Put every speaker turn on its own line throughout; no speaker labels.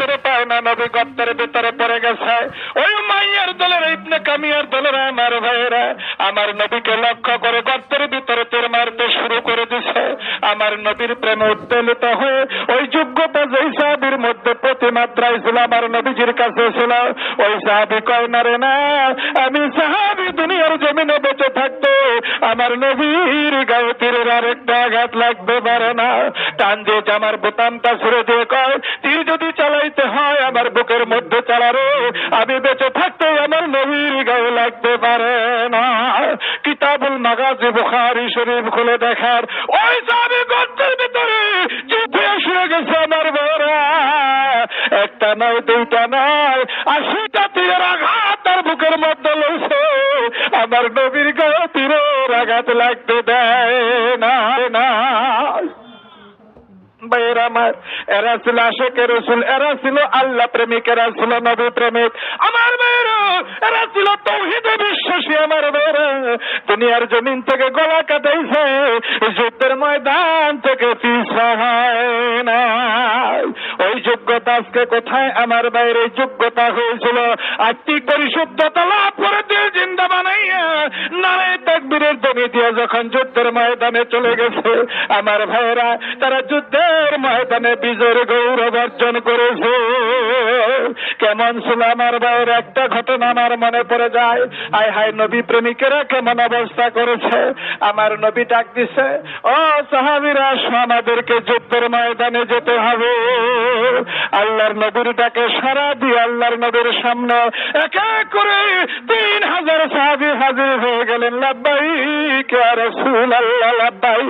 করে পায় না, নবী গর্তের ভিতরে পড়ে গেছে। ওই মাইয়ার দলের ইবনে কামিয়ার দলের আমার ভাইয়েরা, আমার নবীকে লক্ষ্য করে গর্তের ভিতরে তোর মারতে শুরু করে দিছে। আমার নবীর প্রেমে উত্তেলিত হয়ে ওই যোগ্যতা যেই সাহাবির মধ্যে প্রতিমাত্রায় ছিল, আমার নবীজির কাছে ছিল, ওই সাহাবি কয়, না রে, না, আমি সাহাবি দুনিয়ার জমিনে বেঁচে থাকতো, আমার নবীর গায়ে তীরের আরেকটা আঘাত লাগতে পারে না। টান দিয়ে জামার বোতামটা ছুড়ে দিয়ে কয়, তীর যদি চালাইতে হয় আমার বুকের মধ্যে চালারে আমি বেঁচে থাকতে আমার নবীর গায়ে লাগতে পারে না। কিতাবুল মাগাজি বুখারি শরীফ খুলে দেখার। ওই সাহাবি গর্তের ভিতরে চুপে শুয়ে গেছে আমার বড়া একটা নয়, দুইটা নয়, আশিটা তীরের আঘাত তার বুকের মধ্যে লইছে। আমার নবীর গায়ে তীরের আঘাত লাগতে দেয় না না। আমার এরা ছিল আশেকের রসুল এরা ছিল আল্লাহ প্রেমিক এরা ছিল নবী প্রেমিক। আমার এরা ছিল তৌহিদে বিশ্বাসী আমার দুনিয়ার জমিন থেকে গলা কাটাইছে যুদ্ধের ময়দান থেকে পিছা হয় না ওই যোগ্যতা আজকে কোথায়? আমার বাইরে যোগ্যতা হয়েছিল আর্থিক পরিশুদ্ধতা লাভ করে দিয়ে জিন্দা বানাইয়া। নারে তাকবীরের দমি দিয়ে যখন যুদ্ধের ময়দানে চলে গেছে, আমার ভাইয়েরা, তারা যুদ্ধের ময়দানে বিজয়ের গৌরব অর্জন করেছে। কেমন ছিল আমার ভাইয়ের একটা ঘটনা আমার মনে পড়ে যায়। আয় হায় নবী প্রেমিকেরা কেমন অবস্থা করেছে। আমার নবী ডাক দিছে, ও সাহাবিরা আমাদেরকে যুদ্ধের ময়দানে যেতে হবে। আল্লাহর নবীর ডাকে সারা দিয়ে আল্লাহর নবীর সামনে এক এক করে তিন হাজার সাহাবি হাজির হয়ে গেলেন লাব্বাই রসুল আল্লাহ লাব্বাই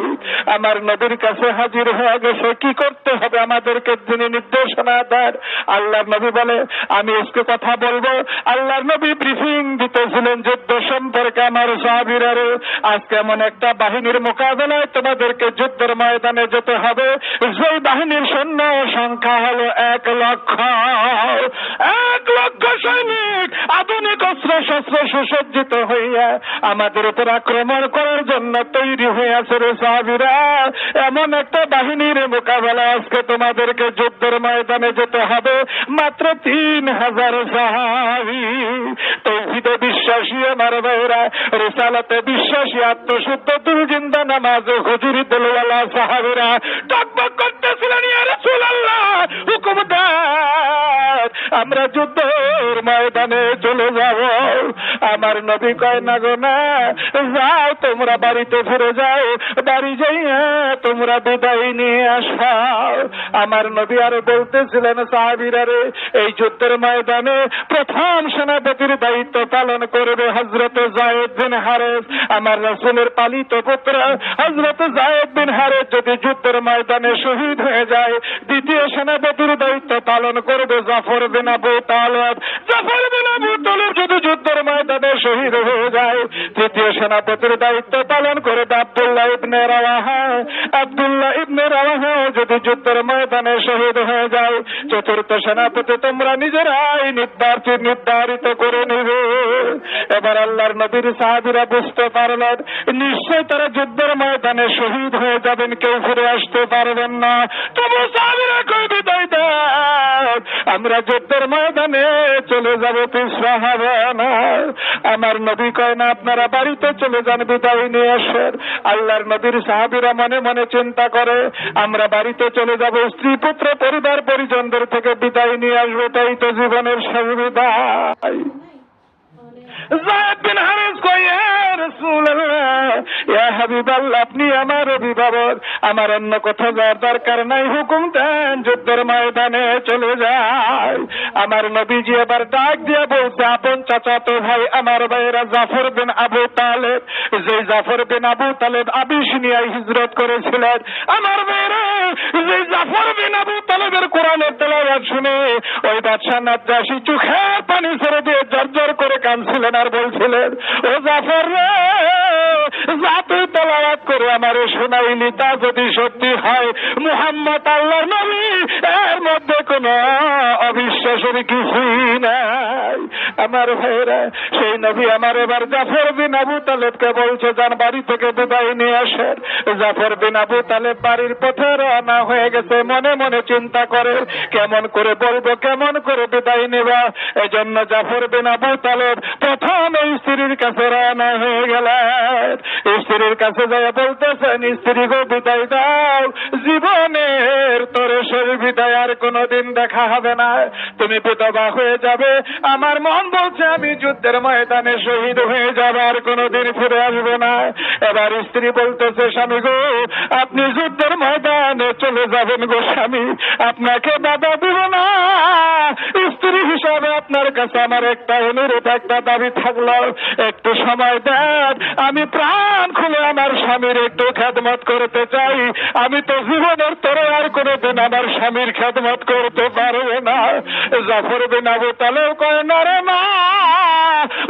আমার নবীর কাছে হাজির হয়ে গেছে, কি করতে হবে আমাদেরকে তিনি নির্দেশনা দেন? আল্লাহর নবী বলে, আমি আজকে কথা বলব, আল্লাহর নবী ব্রিফিং দিতেছিলেন যুদ্ধ সম্পর্কে আমার সাহাবিরারে, আজকে এমন একটা বাহিনীর মোকাবেলায় তোমাদেরকে যুদ্ধের ময়দানে যেতে হবে সেই বাহিনীর সৈন্য সংখ্যা হলো এক লক্ষ। এক লক্ষ সৈনিক আধুনিক অস্ত্র, শস্ত্র সুসজ্জিত হইয়া আমাদের উপর আক্রমণ করার জন্য তৈরি আছে রে সাহাবিরা। এমন একটা বাহিনীর মোকাবেলা আজকে তোমাদেরকে যুদ্ধের ময়দানে যেতে হবে। মাত্র তিন হাজার সাহাবি। তৌহিদে বিশ্বাসী আমার ভাইরা, রেসালাতে বিশ্বাসী, আত্মশুদ্ধ দুল জিন্দা নামাজ হুজুরি দলওয়ালা সাহাবিরা। টকবক করতেছিলেন ইয়া রাসূলুল্লাহ। হুকুম দেন আমরা যুদ্ধের ময়দানে চলে যাব। আমার নবী কয়, না গো, না, যাও, তোমরা বাড়িতে ফিরে যাও। বাড়ি যাইয়া তোমরা বিদায় নিয়ে আসাও আমার নবী আরও বলতেছিলেন, সাহাবিরা রে, এই যুদ্ধের ময়দানে প্রথম সেনাপতির দায়িত্ব পালন করবে হজরত জায়েদ বিন হারেস। আমার রসুলের পালিত পুত্র হজরত জায়েদ বিন হারেস যদি যুদ্ধের ময়দানে শহীদ হয়ে যায়, দ্বিতীয় সেনাপতির দায়িত্ব পালন করবে জাফর বিন আবু তালেব জাফর বিন আবু তালেব যদি যুদ্ধের ময়দানে শহীদ হয়ে যায়, তৃতীয় সেনাপতির দায়িত্ব পালন করবে আব্দুল্লাহ ইবনে রাওয়াহা। আব্দুল্লাহ ইবনে রাওয়াহা যদি যুদ্ধের ময়দানে শহীদ হয়ে যায়, চতুর্থ সেনাপতি তোমরা নিজেরাই নির্ধারিত নির্ধারিত করে নেবে। এবার আল্লাহর নবীর সাহাবিরা বুঝতে পারলেন, নিশ্চয় তারা যুদ্ধের ময়দানে শহীদ হয়ে যাবেন, কেউ ফিরে আসতে পারবেন না। তবু সাহাবিরা কই বিদায় দেন আমরা যুদ্ধের ময়দানে চলে যাব পিছরা হবে আমার নবী কয় না, আপনারা বাড়িতে চলে যান, বিদায় নিয়ে আসেন। আল্লাহর নবীর সাহাবিরা মনে মনে চিন্তা করে, আমরা বাড়িতে চলে যাব, স্ত্রী, পুত্র, পরিবার, পরিজনদের থেকে বিদায় নিয়ে আসব তাই তো জীবনের সুবিধা জায়েদ বিন হারিস কই ইয়া রাসূলুল্লাহ ইয়া হাবিবাল্লাহ, আপনি আমার অভিভাবক। আমার অন্য কোথাও যাওয়ার দরকার নাই, হুকুম দেন, যুদ্ধের ময়দানে চলে যায়। আমার নবীজি এবার ডাক দিয়ে বলছে, আপন চাচাতো ভাই, আমার ভাইয়েরা জাফর বিন আবু তালেব যে জাফর বিন আবু তালেব আবিসিনিয়ায় হিজরত করেছিলেন। আমার ভাইয়েরা যে জাফর বিন আবু তালেবের কোরআনের তেলাওয়াত শুনে ওই বাদশাহ নাজ্জাসী চোখের পানি ছেড়ে দিয়ে জর্জর করে কাঁদছিলেন আর বলছিলেন, ও জাফর রে, যা তুই তেলাওয়াত করে আমারে শোনাইলি তা যদি সত্যি হয়, মুহাম্মদ আল্লাহর নবী, এর মধ্যে কোনো অবিশ্বাসের কিছুই নাই। আমার ভাইয়েরা, সেই নবী আমার এবার জাফর বিন আবু তালেবকে বলছে, যান, বাড়ি থেকে বিদায় নিয়ে আসেন। জাফর বিন আবু তালেব বাড়ির পথে রওনা হয়ে গেছে, মনে মনে চিন্তা করে, কেমন করে বলব, কেমন করে বিদায় নেবা? এই জন্য জাফর বিন আবু তালেব প্রথম স্ত্রীর কাছে রওনা হয়ে গেলেন। স্ত্রীর কাছে যায় বলতেছেন, স্ত্রী গো, বিদায় দাও। জীবনের তোরে শরীর বিদায় আর কোনোদিন দেখা হবে না। তুমি বিধবা হয়ে যাবে। আমার মন বলছে আমি যুদ্ধের ময়দানে শহীদ হয়ে যাবে, আর কোনোদিন ফিরে আসবে না। এবার স্ত্রী বলতেছে, স্বামী গো, আপনি যুদ্ধের ময়দানে চলে যাবেন গো স্বামী। আপনাকে বাধা দেব না। স্ত্রী হিসাবে আপনার কাছে আমার একটা অনুরোধ, একটা দাবি থাকল। একটু সময় দেন, আমি প্রাণ খুলে আমার স্বামীর একটু খেদমত করতে চাই। আমি তো জীবনের তরে আর কোনোদিন আমার স্বামীর খেদমত করতে পারব না। জাফর বিন আবু তালেও কয়, না রে মা,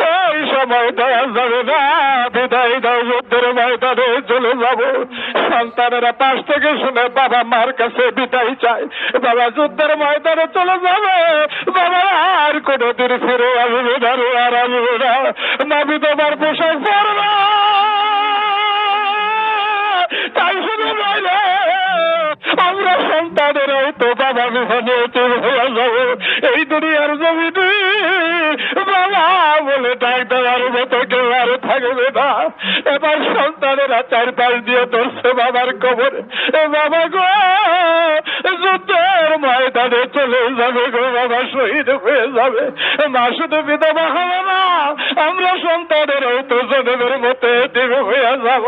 ওই সময় দেওয়া যাবে না, বিদায় দাও, যুদ্ধের ময়দানে চলে যাব। সন্তানেরা পাশ থেকে শুনে বাবা মার কাছে বিদায় চায়। বাবা যুদ্ধের ময়দানে চলে যাবে, বাবা কোনোদিন ফিরে আসবে না রে, আর আসবে না। নাবি তোমার পোশাক পরবা। তাই শুধু আমরা সন্তানের তো বাবা বিভাগে হয়ে যাব। এই দুনিয়ার জমিতে বাবা বলে ডাক দেওয়ার মতো কেউ আর থাকবে না এবার সন্তানেরা চার পাশ দিয়ে ধরছে বাবার কবর। এ বাবা গো, যুদ্ধের ময়দানে চলে যাবে গো বাবা, শহীদ হয়ে যাবে। মা শুধু বিধবা হবে না, আমরা সন্তানেরাও তো জনমের মতো এতিম হয়ে যাব।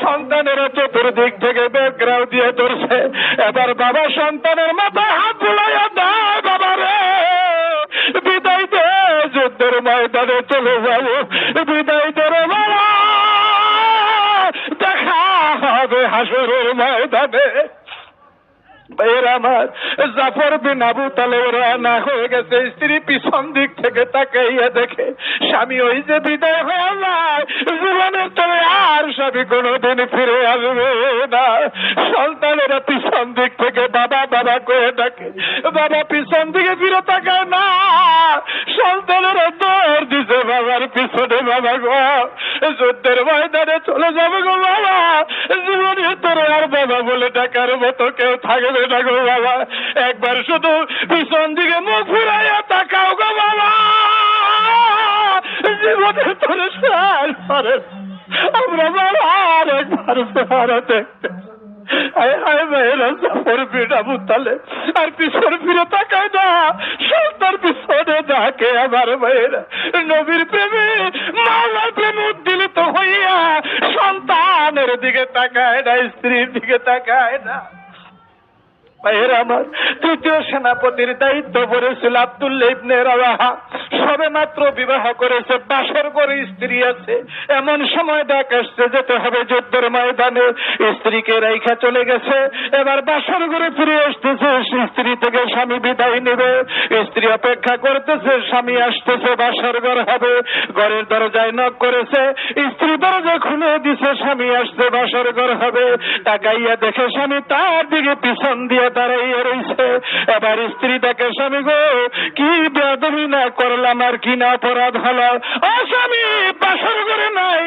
সন্তানেরা চতুর্দিক থেকে ব্যাকগ্রাউ দিয়ে ধরছে। এবার বাবা সন্তানের মাথায় হাত বুলাইয়া দেয় বাবা রে। বিদায় দে, যুদ্ধের ময়দানে চলে যাব। বিদায় হবে হাসরের ময়দানে ভাইয়ের আমার, জাফর বিন আবু তালেব রানা হয়ে গেছে। স্ত্রী পিছন দিক থেকে তাকাইয়া দেখে, স্বামী ওই যে বিদায় হয়ে জীবনের তবে আর স্বামী কোনোদিন ফিরে আসবে না। সন্তানেরা পিছন দিক থেকে বাবা বাবা করে ডাকে, বাবা পিছন দিকে ফিরে তাকায় না। সন্তানেরা দৌড় দিছে, বাবার পিছনে বাবা গো, যুদ্ধের ময়দানে চলে যাবে গো বাবা। জীবনের তোর আর বাবা বলে ডাকার মতো কেউ থাকবে না গো বাবা। একবার শুধু পিছন দিকে মুখ ফিরাইয়া তাকাও গো বাবা। জীবনের তোর সার আমরা বাবা আর একবার দেখতে আর পিছন ফিরে তাকায় না। পিছনে আমার মেয়েরা। নবীর প্রেমে, মাওলার প্রেমে উদ্দিলিত হইয়া সন্তানের দিকে তাকায় না, স্ত্রীর দিকে তাকায় না। ভাইয়ের আমার তৃতীয় সেনাপতির দায়িত্ব পড়েছিল আব্দুল্লাহ ইবনে রাওয়াহা। সবে মাত্র বিবাহ করেছে, বাসর করে স্ত্রী আছে। এমন সময় ডাক আসছে, যেতে হবে যুদ্ধের ময়দানে। স্ত্রীকে রেখা চলে গেছে। এবার বাসর করে ফিরে আসতেছে স্ত্রী থেকে স্বামী বিদায় নেবে। স্ত্রী অপেক্ষা করতেছে, স্বামী আসতেছে, বাসর ঘর হবে। ঘরের দরজায় নক করেছে। স্ত্রী দরজা খুলে দিছে, স্বামী আসছে, বাসর ঘর হবে। তাকাইয়া দেখে স্বামী তার দিকে পিছন দিয়ে দাঁড়াইয়া রয়েছে এবার স্ত্রী দেখে, স্বামী গো, কি বেদবি না করলাম আর কি না অপরাধ হলো? ও স্বামী ঘরে নাই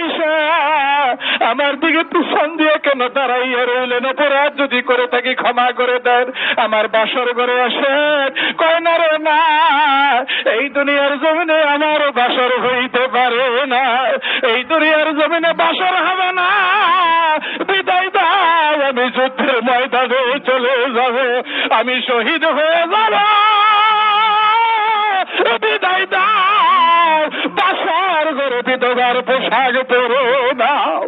আমার দিকে পিছন দিয়ে কেন দাঁড়াইয়া রইলেন? অপরাধ যদি করে থাকি ক্ষমা করে দেন। আমার বাসর ঘরে আসেন কয়, না না, এই দুনিয়ার জমিনে আমার বাসর হইতে পারে না। এই দুনিয়ার জমিনে বাসর হবে না। আমি যুদ্ধের ময়দানে চলে যাব, আমি শহীদ হয়ে যাব। বিদায় দাও, বাসার ঘরে বিধবার পোশাক পরো নাও।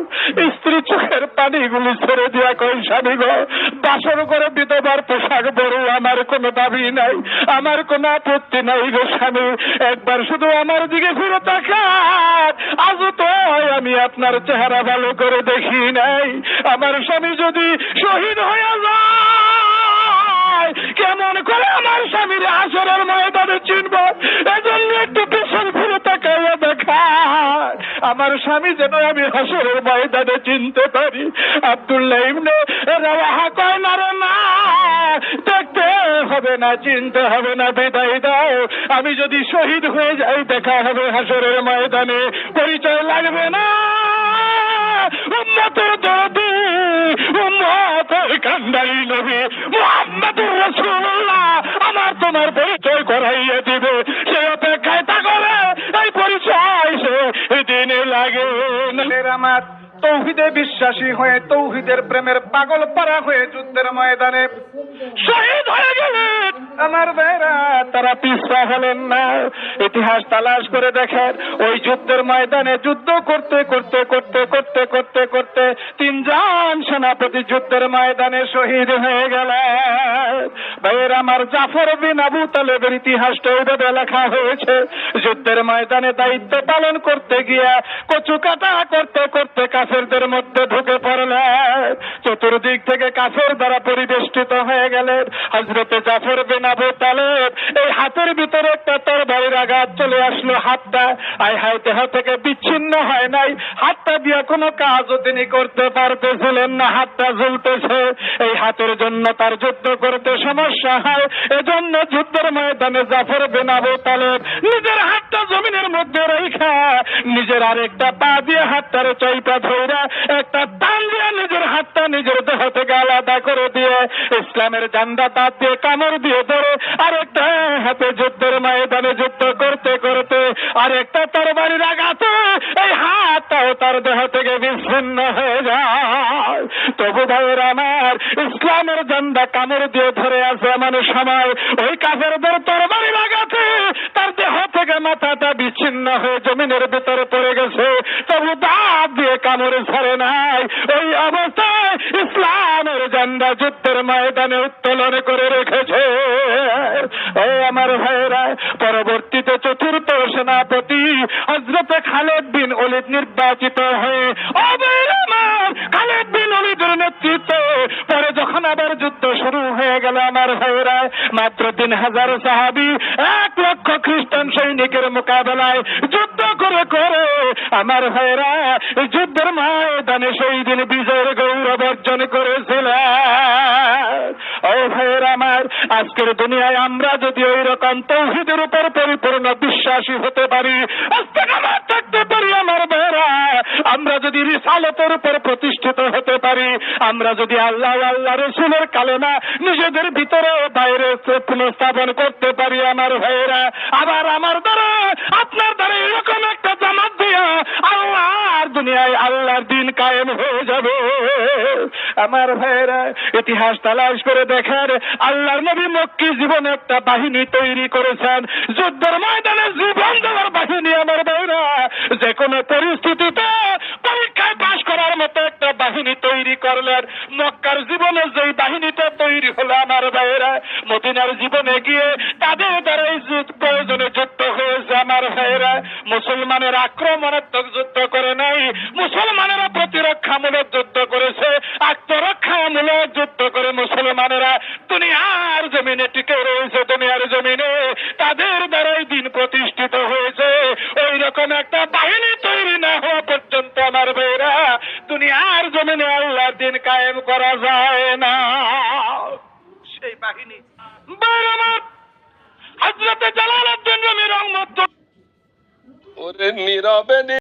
স্ত্রী চোখের পানিগুলি ছেড়ে দিয়া কই, স্বামী গো, বাসর করে বিধবার পোশাক পরো, আমার কোনো দাবি নাই, আমার কোনো আপত্তি নাই গো স্বামী। একবার শুধু আমার দিকে ঘুরে তাকান আজ তো আমি আপনার চেহারা ভালো করে দেখি নাই। আমার স্বামী যদি শহীদ হয়ে যায়, কেমন করে আমার স্বামীর আসরের ময়দানে চিনব? এজন্য একটু পিছন ফিরে তাকাইয়া দেখা আমার স্বামী যেন আমি হাসরের ময়দানে চিনতে পারি। আব্দুল্লাহ ইবনে রাওয়াহা কয় না রে না হবে না, চিনতে হবে না, বিদায় দাও। আমি যদি শহীদ হয়ে যাই, দেখা হবে হাসরের ময়দানে। পরিচয় লাগবে না। উম্মতের দরদি, উম্মতের কান্দারি নবী। মুহাম্মদুর আমার তোমার পরিচয় করাইয়ে দিবে। সে অপেক্ষায় থাকবে এই পরিচয় সে দিনে লাগে না। আমার তৌহিদে বিশ্বাসী হয়ে, তৌহিদের প্রেমের পাগল পারা হয়ে যুদ্ধের ময়দানে শহীদ হয়ে গেলেন আমার ভাইরা, তারা পিছপা হলেন না। ইতিহাস তালাশ করে দেখেন, ওই যুদ্ধের ময়দানে যুদ্ধ করতে করতে করতে করতে করতে করতে তিনজন সেনাপতি যুদ্ধের ময়দানে শহীদ হয়ে গেলেন। ভাইয়ের আমার জাফর বিন আবু তালেবের ইতিহাসটা ওইভাবে লেখা হয়েছে, যুদ্ধের ময়দানে দায়িত্ব পালন করতে গিয়া কচু কাটা করতে করতে কাফেরদের মধ্যে ঢুকে পড়লেন। চতুর্দিক থেকে কাফের দ্বারা পরিবেষ্টিত হয়ে গেলেন। হজরতে জাফর বিন আবু তালেব, এই হাতের ভিতরে একটা তরবারির আঘাত চলে আসলো, হাতটা আই হাই দেহ থেকে বিচ্ছিন্ন হয় নাই। হাতটা দিয়ে কোনো কাজও তিনি করতে পারতেছিলেন না, হাতটা ঝুলতেছে এই হাতের জন্য তার যুদ্ধ করতে সমস্যা হয়। এজন্য যুদ্ধের ময়দানে জাফর বিন আবু তালেব নিজের জমিনের মধ্যে রেখা নিজের আরেকটা পা দিয়ে হাতটারে চৈপা ধইরা একটা টান দিয়ে নিজের হাতটা নিজের দেহ থেকে আলাদা করে দিয়ে ইসলামের জান্ডা তার দিয়ে কামড় দিয়ে ধরে আরেকটা হাতে যুদ্ধের ময়দানে যুদ্ধ করতে করতে আরেকটা তরবারির আঘাতে এই হাতটাও তার দেহ থেকে বিচ্ছিন্ন হয়ে যায়। তবু ভাইয়ের আমার, ইসলামের জান্ডা কামড় দিয়ে ধরে আছে এমন সময় ওই কাফেরদের তরবারির আঘাতে তার দেহ থেকে মাথাটা বিচ্ছিন্ন হয়ে জমিনের ভিতরে পড়ে গেছে। তবু দাঁত দিয়ে কামড়ে ছাড়ে নাই। ওই অবস্থায় ইসলামের জান্ডা যুদ্ধের ময়দানে উত্তোলন করে রেখেছে। ও আমার ভাইয়েরা, পরবর্তীতে চতুর্থ সেনাপতি হজরতে খালেদ বিন অলিদ নির্বাচিত হয়ে আমার ভাইয়েরা মাত্র তিন হাজার সাহাবি, এক লক্ষ খ্রিস্টান সৈনিকের মোকাবেলায় যুদ্ধ করে করে আমার ভাইয়েরা এই যুদ্ধের ময়দানে সেই দিন বিজয়ের গৌরব অর্জন করেছিল ও ভাইয়েরা আমার, আজকের দুনিয়ায় আমরা যদি ওই রকম তৌহিদের উপর পরিপূর্ণ বিশ্বাসী হতে পারি আমরা যদি রিসালতের উপর প্রতিষ্ঠিত হতে পারি, আমরা যদি আল্লাহ আল্লাহ রসুলের কালেমা নিজেদের ভিতরে বাইরে পুনঃস্থাপন করতে পারি আমার ভাইয়েরা, আবার আমার দ্বারা, আপনার দ্বারা এরকম একটা জামাত দিয়া আল্লাহর দুনিয়ায় আল্লাহর দিন কায়েম হয়ে যাবে। আমার ভাইয়েরা, ইতিহাস তালাশ করে দেখেন, আল্লাহর নবী মক্কি জীবনে একটা বাহিনী তৈরি করেছেন। যুদ্ধের ময়দানে জীবন দেওয়ার বাহিনী, আমার ভাইরা যে কোনো পরিস্থিতিতে করার মতো একটা বাহিনী তৈরি করলেন। মক্কার জীবনে যেই বাহিনীটা তৈরি হলো আমার ভাইয়েরা, মদিনার জীবনে গিয়ে তাদের দ্বারাই প্রয়োজনে যুদ্ধ হয়েছে আমার ভাইয়েরা। মুসলমানের আক্রমণাত্মক যুদ্ধ করে নাই, মুসলমানেরা প্রতিরক্ষামূলক যুদ্ধ করেছে, আত্মরক্ষামূলক যুদ্ধ করে মুসলমানেরা দুনিয়ার জমিনে টিকে রয়েছে, দুনিয়ার জমিনে। তাদের দ্বারাই দিন প্রতিষ্ঠিত হয়েছে। ওই রকম একটা বাহিনী তৈরি কায়েম